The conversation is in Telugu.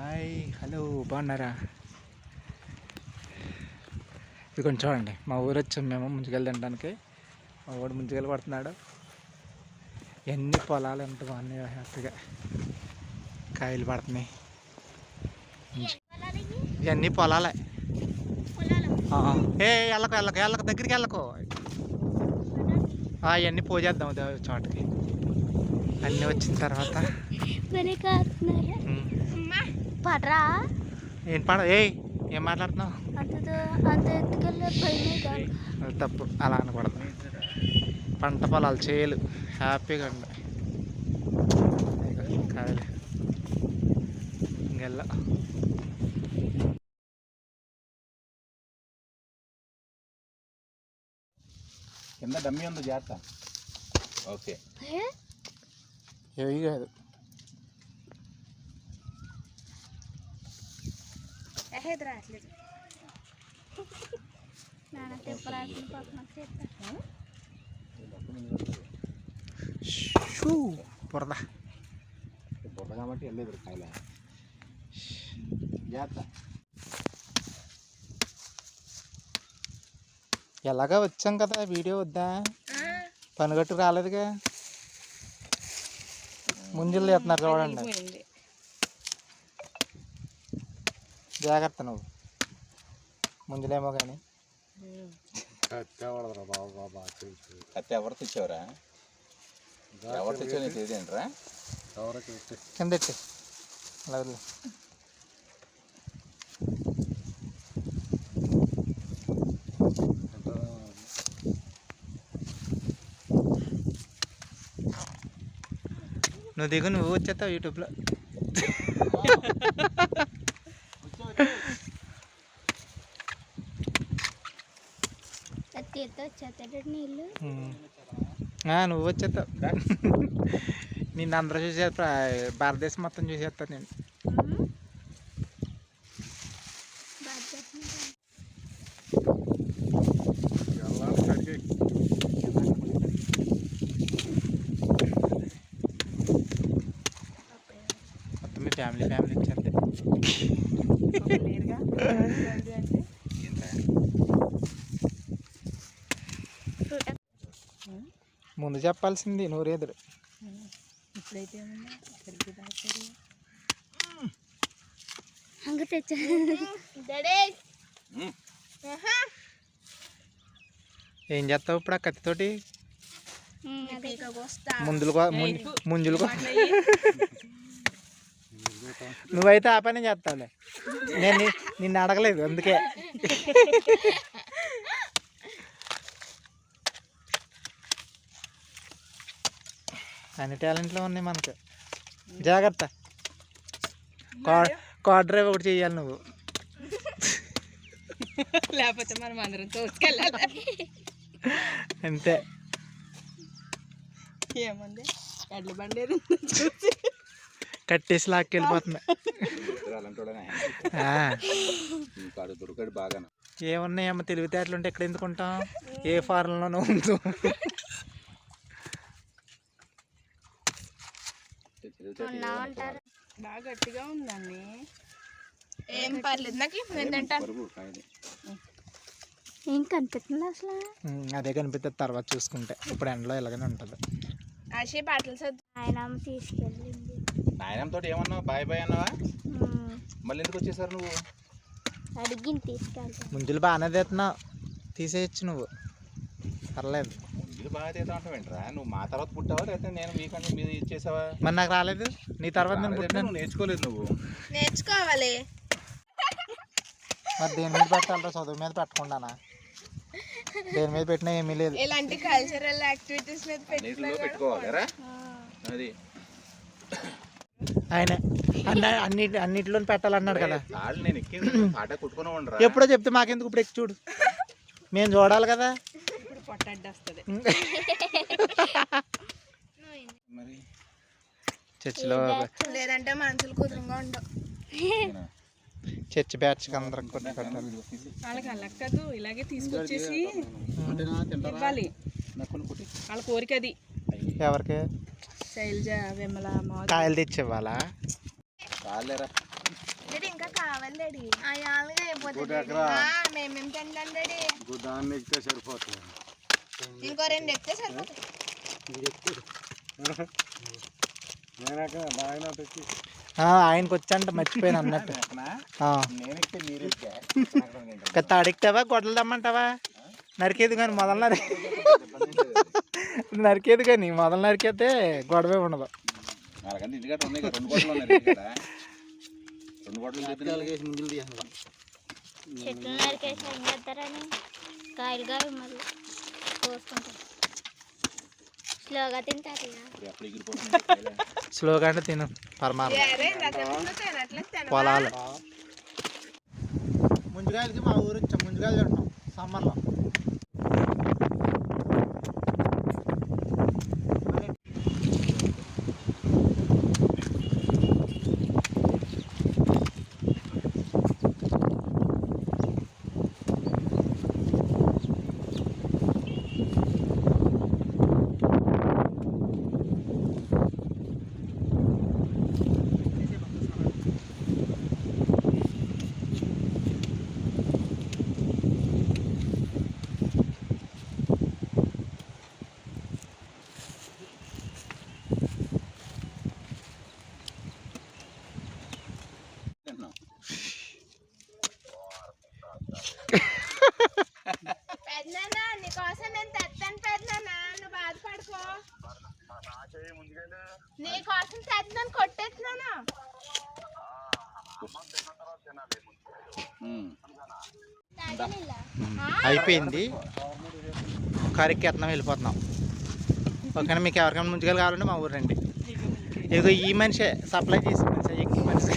హాయ్ హలో బాగున్నారా? ఇది కొంచెం చూడండి మా ఊరు వచ్చాం మేము ముంచుకెళ్ళి తినడానికి. మా ఊడు ముంచుకెళ్ళి పడుతున్నాడు. ఎన్ని పొలాలు ఎంత బాగున్నాయో హ్యాపీగా. కాయలు పడుతున్నాయి. ఇవన్నీ పొలాలే? ఏ వెళ్ళకు వెళ్ళకు వెళ్ళకు దగ్గరికి వెళ్ళకు అవన్నీ పోజేద్దాం చోటకి. అన్నీ వచ్చిన తర్వాత. పడరా? ఏం పడ ఏయ్ ఏం మాట్లాడుతున్నావు? కాదు. తప్పు అలా అనకూడదు. పంట పొలాలు చేలు హ్యాపీగా ఉండే. కాయలు ఇంకెళ్ళ. కింద డమ్మి ఉంది జాగ్రత్త. ఓకే. ఏ? ఏవి కాదు. నాన్న తిప్పరాసిన పక్కన చేస్తా షూ బురద. బుర్ర కాబట్టి వెళ్ళలేదు కాయల జాగ్రత్త. ఎలాగా వచ్చాం కదా వీడియో వద్దా? పనిగట్టు రాలేదుగా. ముంజులు చేస్తున్నారు చూడండి. జాగ్రత్త నువ్వు. ముంజులేమో కానీ కత్తి ఎవరు తెచ్చావురా? ఎవరు తెచ్చావు నీకు తెలియదేంట్రా కింద అలా వదిలే. నువ్వు దిగు నువ్వు వచ్చేస్తావు యూట్యూబ్లో. నీళ్ళు. నువ్వు వచ్చేస్తావు నిన్ను అందరూ చూసేస్తా భారతదేశం మొత్తం చూసేస్తాను నేను. మొత్తం. మీ ఫ్యామిలీ ఫ్యామిలీ వచ్చేస్తే ముందు చెప్పాల్సింది నూరేదురు హంగ తెచ్చా. ఏం చేస్తావు ఇప్పుడు ఆ కత్తితోటి? ముందులు ముంజులు నువ్వైతే ఆ పని చేస్తావులే. నేను నిన్ను అడగలేదు అందుకే. అన్ని టాలెంట్లో ఉన్నాయి మనకు. జాగ్రత్త. కార్ డ్రైవ్ ఒకటి చెయ్యాలి నువ్వు. లేకపోతే మనం అందరం తోసుకెళ్ళాలి. అంతే. ఏముంది ఎడ్ల బండి కట్టేసి. కాడు దొరికాడు బాగా ఏమున్నాయమ్మ తెలివితేటలు ఉంటే ఎక్కడ ఎందుకుంటాం? ఏ ఫారెన్లోనూ ఉంచు బాగా గట్టిగా ఉందండి. ఏం పర్లేదు. నాకు నేను తింటాను ఏం కనిపిస్తుంది అసలు? అదే కనిపిస్తుంది తర్వాత చూసుకుంటే. ఇప్పుడు ఎండలో ఇలాగనే ఉంటుంది. ఆశే పాటలు సర్దు ఆయన అమ్మ తీసుకెళ్ళింది. నాయనంతో ఏమన్నావు? బాయ్ బాయ్ అన్నావా. మళ్ళీ ఎందుకు వచ్చేసారు నువ్వు? అడిగింది తీసుకెళ్తాను ముంజులు బాగానే తీస్తున్నావు. తీసేయచ్చు నువ్వు. పర్లేదు. ముందు బాగా తీద్దాం అంటావు ఏంట్రా? నువ్వు మా తర్వాత పుట్టావా? లేకపోతే నేను మీకన్నా మీరు ఇచ్చేసావా మరి నాకు రాలేదు. నీ తర్వాత నేను పుట్టినాను నువ్వు నేర్చుకోలేదు నువ్వు. నేర్చుకోవాలి. మరి దేని మీద పెట్టాలరా చదువు మీద పెట్టకుండానా? దేని మీద పెట్టినా ఏమీ లేదు. ఇలాంటి కల్చరల్ యాక్టివిటీస్ మీద పెట్టుకోవాలరా అది. ఆయన అన్ని అన్నిటి అన్నిటిలో పెట్టాలన్నాడు కదా. నేను ఎక్కింది పాట కుట్టుకుని ఉండరా ఎప్పుడో చెప్తే మాకెందుకు ఇప్పుడు ఎక్కి చూడు. మేము చూడాలి కదా. ఇప్పుడు పొట్టడ్డ వస్తుంది మరి చర్చిలో లేదంటే మనుషులు కుదురుగా ఉండవు? చర్చి బ్యాచ్ అందరికి కొట్టి పెట్టాలి వాళ్ళకి అలక్కదు ఇలాగే తీసుకొచ్చేసి ఇవ్వాలి. కొన్ని వాళ్ళ కోరిక అది ఎవరికి? శైలజ విమల మా కాయలు తెచ్చి ఇవ్వాలా డాడీ ఇంకా కావాలి ఇంకో దాన్ని సరిపోతుంది. ఇంకో రెండు ఎక్కితే సరిపోతుంది. ఆయనకు వచ్చంట మర్చిపోయాను అన్నట్టు. కత్త అడిగితావా గొడ్డలు దమ్మంటావా? నరికేది కానీ మొదలు నరి నరికేది కానీ మొదలు నరికేస్తే గొడవే ఉండదు. గొడవలు గొడవలు చెట్లు నరికేసి ఏం చేస్తారని కాయలు కావి మళ్ళీ స్లోగా తింటారు స్లోగా అంటే తిను పరమాత్మ? పొలాలు ముంజుగాయలకి మా ఊరు వచ్చాం ముంజుగాయలు తింటాం సమ్మర్లో. కొట్టేస్తున్నాను. అయిపోయింది. కరికి ఎత్తున్నాం వెళ్ళిపోతున్నాం. ఓకేనా మీకు ఎవరికైనా ముందుకెళ్ళి కావాలంటే మా ఊరు రండి. ఇదిగో ఈ మనిషే సప్లై చేసి మనిషి ఎక్కువ మనిషి.